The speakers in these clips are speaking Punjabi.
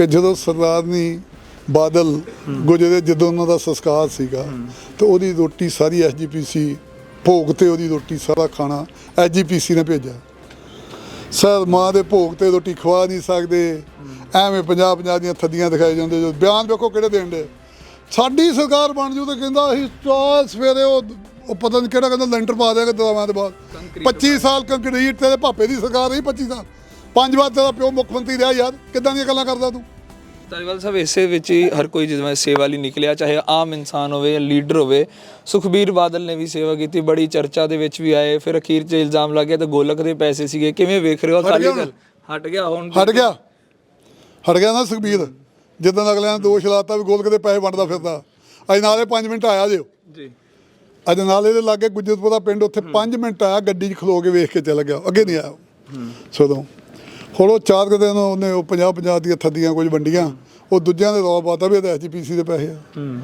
ਕਿ ਜਦੋਂ ਸਰਦਾਰਨੀ ਬਾਦਲ ਗੁਜਰੇ ਜਦੋਂ ਉਹਨਾਂ ਦਾ ਸੰਸਕਾਰ ਸੀਗਾ ਤੇ ਉਹਦੀ ਰੋਟੀ ਸਾਰੀ ਐਸਜੀਪੀਸੀ ਭੋਗ ਤੇ ਉਹਦੀ ਰੋਟੀ ਸਾਰਾ ਖਾਣਾ ਐਸਜੀਪੀਸੀ ਨੇ ਭੇਜਿਆ। ਸਰ ਮਾਂ ਦੇ ਭੋਗ ਤੇ ਰੋਟੀ ਖਵਾ ਨਹੀਂ ਸਕਦੇ। ਐਵੇਂ ਪੰਜਾਬ ਪੰਜਾਬ ਦੀਆਂ ਥੱਦੀਆਂ ਦਿਖਾਈ ਜਾਂਦੇ ਜੋ ਬਿਆਨ ਵੇਖੋ ਕਿਹੜੇ ਦੇਣ ਦੇ। ਸਾਡੀ ਸਰਕਾਰ ਬਣ ਜੂ ਤੇ ਕਹਿੰਦਾ ਅਸੀਂ ਚਾਲ ਸਵੇਰੇ ਉਹ ਉਹ ਪਤਾ ਨਹੀਂ ਕਿਹੜਾ ਕਹਿੰਦਾ ਲੈਂਟਰ ਪਾ ਦੇਗਾ ਦਵਾਵਾਂ ਦੇ ਬਾਅਦ। 25 ਸਾਲ ਕੰਕਰੀਟ ਤੇਰੇ ਭਾਪੇ ਦੀ ਸਰਕਾਰ ਰਹੀ 25 ਸਾਲ। ਪੰਜ ਵਾਰ ਤੇਰਾ ਪਿਓ ਮੁੱਖ ਮੰਤਰੀ ਰਿਹਾ ਯਾਰ ਕਿੱਦਾਂ ਦੀਆਂ ਗੱਲਾਂ ਕਰਦਾ ਤੂੰ? ਧਾਲੀਵਾਲ ਸਾਹਿਬ ਇਸੇ ਵਿੱਚ ਹੀ ਹਰ ਕੋਈ ਜਿਵੇਂ ਸੇਵਾ ਲਈ ਨਿਕਲਿਆ ਚਾਹੇ ਆਮ ਇਨਸਾਨ ਹੋਵੇ ਜਾਂ ਲੀਡਰ ਹੋਵੇ ਸੁਖਬੀਰ ਬਾਦਲ ਨੇ ਵੀ ਸੇਵਾ ਕੀਤੀ ਬੜੀ ਚਰਚਾ ਦੇ ਵਿੱਚ ਵੀ ਆਏ ਫਿਰ ਅਖੀਰ 'ਚ ਇਲਜ਼ਾਮ ਲੱਗਿਆ ਤੇ ਗੋਲਕ ਦੇ ਪੈਸੇ ਸੀਗੇ। ਕਿਵੇਂ ਵੇਖ ਰਹੇ ਹੋ। ਦਲ ਹਟ ਗਿਆ ਹੁਣ ਹਟ ਗਿਆ। ਹਟ ਗਿਆ ਨਾ ਸੁਖਬੀਰ। ਜਿੱਦਾਂ ਅਗਲਿਆਂ ਨੇ ਦੋਸ਼ ਲਾਤਾ ਵੀ ਗੋਲਕ ਦੇ ਪੈਸੇ ਵੰਡਦਾ ਫਿਰਦਾ। ਅੱਜ ਨਾਲੇ 5 ਮਿੰਟ ਆਇਆ ਜਿਓ ਜੀ। ਅੱਜ ਨਾਲੇ ਦੇ ਲਾਗੇ ਗੁਜਰਤਪੁਰਾ ਪਿੰਡ ਉੱਥੇ 5 ਮਿੰਟ ਆਇਆ ਗੱਡੀ 'ਚ ਖਲੋ ਕੇ ਵੇਖ ਕੇ ਚਲਾ ਗਿਆ। ਅੱਗੇ ਨਹੀਂ ਆਇਆ। ਸਦੋਂ ਹੁਣ ਉਹ ਚਾਰ ਕੁ ਦਿਨ ਉਹਨੇ ਉਹ 50 50 ਦੀਆਂ ਥੱਦੀਆਂ ਕੁਝ ਵੰਡੀਆਂ ਉਹ ਦੂਜਿਆਂ ਦੇ ਰੌਲਾ ਪਾਤਾ ਵੀ ਇਹ ਐਸਜੀਪੀਸੀ ਦੇ ਪੈਸੇ ਆ। ਹੂੰ।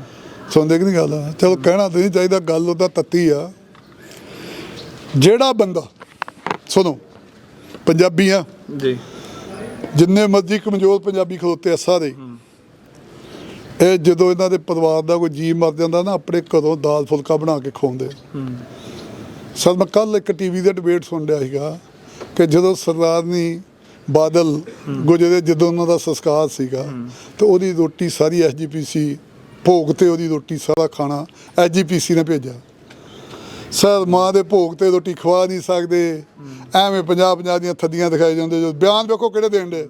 ਸੁਣਦੇ ਕਿ ਨਹੀਂ ਗੱਲ? ਚਲੋ ਕਹਿਣਾ ਤੇ ਨਹੀਂ ਚਾਹੀਦਾ ਗੱਲ ਉਹਦਾ ਤੱਤੀ ਆ। ਜਿਹੜਾ ਬੰਦਾ ਸੁਣੋ ਪੰਜਾਬੀ ਆ। ਜੀ। ਜਿੰਨੇ ਮਰਜ਼ੀ ਕਮਜ਼ੋਰ ਪੰਜਾਬੀ ਖਲੋਤੇ ਆ ਸਾਰੇ। ਇਹ ਜਦੋਂ ਇਹਨਾਂ ਦੇ ਪਰਿਵਾਰ ਦਾ ਕੋਈ ਜੀ ਮਰ ਜਾਂਦਾ ਨਾ ਆਪਣੇ ਘਰੋਂ ਦਾਲ ਫੁਲਕਾ ਬਣਾ ਕੇ ਖਵਾਉਂਦੇ ਹੂੰ। ਸਰ ਮੈਂ ਕੱਲ ਇੱਕ ਟੀਵੀ ਦੇ ਡਿਬੇਟ ਸੁਣ ਰਿਹਾ ਸੀਗਾ ਕਿ ਜਦੋਂ ਸਰਦਾਰਨੀ ਬਾਦਲ ਗੁਜਰੇ ਜਦੋਂ ਉਹਨਾਂ ਦਾ ਸੰਸਕਾਰ ਸੀਗਾ ਤੇ ਉਹਦੀ ਰੋਟੀ ਸਾਰੀ ਐਸਜੀਪੀਸੀ ਭੋਗ ਤੇ ਉਹਦੀ ਰੋਟੀ ਸਾਰਾ ਖਾਣਾ ਐਸਜੀਪੀਸੀ ਨੇ ਭੇਜਿਆ। ਸਰ ਮਾਂ ਦੇ ਭੋਗ ਤੇ ਰੋਟੀ ਖਵਾ ਨਹੀਂ ਸਕਦੇ। ਐਵੇਂ ਪੰਜਾਬ ਪੰਜਾਬ ਦੀਆਂ ਥੱਦੀਆਂ ਦਿਖਾਈ ਜਾਂਦੇ ਜੋ ਬਿਆਨ ਵੇਖੋ ਕਿਹੜੇ ਦੇਣ ਦੇ।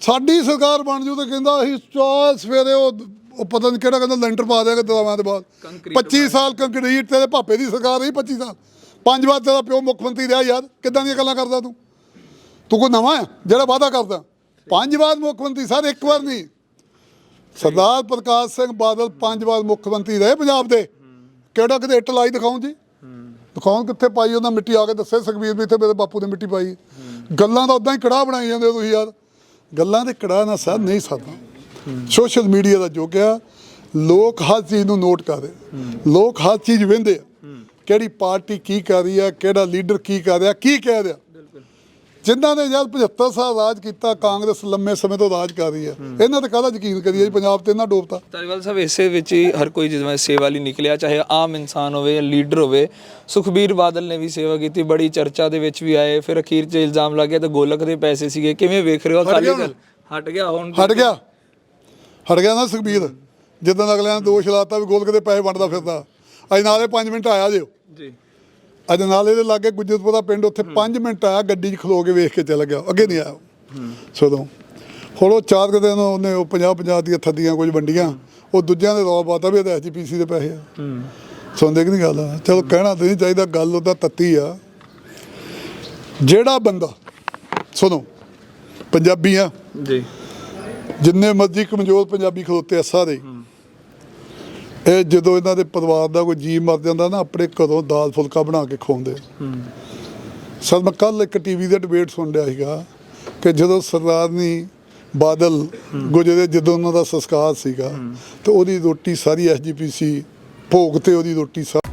ਸਾਡੀ ਸਰਕਾਰ ਬਣ ਜੂ ਤੇ ਕਹਿੰਦਾ ਅਸੀਂ ਚਾਲ ਸਵੇਰੇ ਉਹ ਉਹ ਪਤਾ ਨਹੀਂ ਕਿਹੜਾ ਕਹਿੰਦਾ ਲੈਂਟਰ ਪਾ ਦੇਗਾ ਦਵਾਵਾਂ ਦੇ ਬਾਅਦ। ਕੰਕਰੀਟ 25 ਸਾਲ ਕੰਕਰੀਟ ਤੇਰੇ ਭਾਪੇ ਦੀ ਸਰਕਾਰ ਰਹੀ 25 ਸਾਲ। ਪੰਜ ਵਾਰ ਤੇਰਾ ਪਿਓ ਮੁੱਖ ਮੰਤਰੀ ਰਿਹਾ ਯਾਰ ਕਿੱਦਾਂ ਦੀਆਂ ਗੱਲਾਂ ਕਰਦਾ ਤੂੰ? ਤੂੰ ਕੋਈ ਨਵਾਂ ਹੈ? ਜਿਹੜਾ ਵਾਅਦਾ ਕਰਦਾ। ਪੰਜ ਵਾਰ ਮੁੱਖ ਮੰਤਰੀ ਸਰ, ਇੱਕ ਵਾਰ ਨਹੀਂ। ਸਰਦਾਰ ਪ੍ਰਕਾਸ਼ ਸਿੰਘ ਬਾਦਲ ਪੰਜ ਵਾਰ ਮੁੱਖ ਮੰਤਰੀ ਰਹੇ ਪੰਜਾਬ ਦੇ। ਕਿਹੜਾ ਕਿਤੇ ਇੱਟ ਲਾਈ ਦਿਖਾਉਂ ਜੀ? ਦਿਖਾਉਣ ਕਿੱਥੇ ਪਾਈ ਉਹਨਾਂ ਮਿੱਟੀ ਆ ਕੇ ਦੱਸੇ ਸੁਖਬੀਰ ਵੀ ਇੱਥੇ ਮੇਰੇ ਬਾਪੂ ਨੇ ਮਿੱਟੀ ਪਾਈ। ਗੱਲਾਂ ਦਾ ਉਦਾਂ ਹੀ ਕੜਾਹ ਬਣਾਈ ਜਾਂਦੇ ਹੋ ਤੁਸੀਂ ਯਾਰ। ਗੱਲਾਂ ਦੇ ਕੜਾਹ ਨਾਲ ਸਰ ਨਹੀਂ ਸਕਦਾ ਸੋਸ਼ਲ ਮੀਡੀਆ ਦਾ ਯੁੱਗ ਆ। ਲੋਕ ਹਰ ਚੀਜ਼ ਨੂੰ ਨੋਟ ਕਰਦੇ ਲੋਕ ਹਰ ਚੀਜ਼ ਵੇਂਦੇ ਆ। ਕਿਹੜੀ ਪਾਰਟੀ ਕੀ ਕਰ ਰਹੀ ਆ, ਕਿਹੜਾ ਲੀਡਰ ਕੀ ਕਰ ਰਿਹਾ, ਕੀ ਕਹਿ ਰਿਹਾ। ਜਿਨ੍ਹਾਂ ਨੇ ਯਾਰ 75 ਸਾਲ ਰਾਜ ਕੀਤਾ ਕਾਂਗਰਸ ਲੰਮੇ ਸਮੇਂ ਤੋਂ ਰਾਜ ਕਰ ਰਹੀ ਹੈ। ਇਹਨਾਂ ਤੇ ਕਾਹਦਾ ਯਕੀਨ ਕਰੀਏ ਜੀ ਪੰਜਾਬ ਤੇ ਇਹਨਾਂ ਡੋਬਤਾ? ਧਾਲੀਵਾਲ ਸਾਹਿਬ ਇਸੇ ਵਿੱਚ ਹੀ ਹਰ ਕੋਈ ਜਿਵੇਂ ਸੇਵਾ ਲਈ ਨਿਕਲਿਆ ਚਾਹੇ ਆਮ ਇਨਸਾਨ ਹੋਵੇ ਜਾਂ ਲੀਡਰ ਹੋਵੇ ਸੁਖਬੀਰ ਬਾਦਲ ਨੇ ਵੀ ਸੇਵਾ ਕੀਤੀ ਬੜੀ ਚਰਚਾ ਦੇ ਵਿੱਚ ਵੀ ਆਏ ਫਿਰ ਅਖੀਰ 'ਚ ਇਲਜ਼ਾਮ ਲੱਗਿਆ ਤੇ ਗੋਲਕ ਦੇ ਪੈਸੇ ਸੀਗੇ। ਕਿਵੇਂ ਵੇਖ ਰਹੇ ਹੋ ਗਿਆ ਦਲ? ਹਟ ਗਿਆ ਹੁਣ ਹਟ ਗਿਆ। ਹਟ ਗਿਆ ਨਾ ਸੁਖਬੀਰ। ਜਿੱਦਾਂ ਅਗਲਿਆਂ ਨੇ ਦੋਸ਼ ਲਾਤਾ ਵੀ ਗੋਲਕ ਦੇ ਪੈਸੇ ਵੰਡਦਾ ਫਿਰਦਾ। ਅੱਜ ਨਾਲੇ 5 ਮਿੰਟ ਆਇਆ ਜਿਓ ਜੀ। ਅੱਜ ਨਾਲੇ ਦੇ ਲਾਗੇ ਗੁਜਰਤਪੁਰਾ ਪਿੰਡ ਉੱਥੇ 5 ਮਿੰਟ ਆਇਆ ਗੱਡੀ 'ਚ ਖਲੋ ਕੇ ਵੇਖ ਕੇ ਚਲਾ ਗਿਆ। ਅੱਗੇ ਨਹੀਂ ਆਇਆ ਸਦੋਂ। ਹੁਣ ਉਹ ਚਾਰ ਕੁ ਦਿਨ ਉਹਨੇ ਉਹ 50 50 ਦੀਆਂ ਥੱਦੀਆਂ ਕੁਝ ਵੰਡੀਆਂ। ਉਹ ਦੂਜਿਆਂ ਦੇ ਰੌਲਾ ਪਾਤਾ ਵੀ ਇਹ ਐਸਜੀਪੀਸੀ ਦੇ ਪੈਸੇ ਆ। ਸੁਣਦੇ ਕਿ ਨਹੀਂ ਗੱਲ? ਚਲੋ ਕਹਿਣਾ ਤੇ ਨਹੀਂ ਚਾਹੀਦਾ ਗੱਲ ਉਹਦਾ ਤੱਤੀ ਆ। ਜਿਹੜਾ ਬੰਦਾ ਸੁਣੋ ਪੰਜਾਬੀ ਆ। ਜੀ। ਜਿੰਨੇ ਮਰਜ਼ੀ ਕਮਜ਼ੋਰ ਪੰਜਾਬੀ ਖਲੋਤੇ ਆ ਸਾਰੇ। ਇਹ ਜਦੋਂ ਇਹਨਾਂ ਦੇ ਪਰਿਵਾਰ ਦਾ ਕੋਈ ਜੀ ਮਰ ਜਾਂਦਾ ਨਾ, ਆਪਣੇ ਘਰੋਂ ਦਾਲ ਫੁਲਕਾ ਬਣਾ ਕੇ ਖਵਾਉਂਦੇ। ਸਰ, ਮੈਂ ਕੱਲ ਇੱਕ ਟੀਵੀ ਦੇ ਡਿਬੇਟ ਸੁਣ ਰਿਹਾ ਸੀਗਾ ਕਿ ਜਦੋਂ ਸਰਦਾਰਨੀ ਬਾਦਲ ਗੁਜਰੇ, ਜਦੋਂ ਉਹਨਾਂ ਦਾ ਸੰਸਕਾਰ ਸੀਗਾ, ਤੇ ਉਹਦੀ ਰੋਟੀ ਸਾਰੀ ਐਸਜੀਪੀਸੀ ਭੋਗ ਤੇ ਉਹਦੀ ਰੋਟੀ ਸਾਰੀ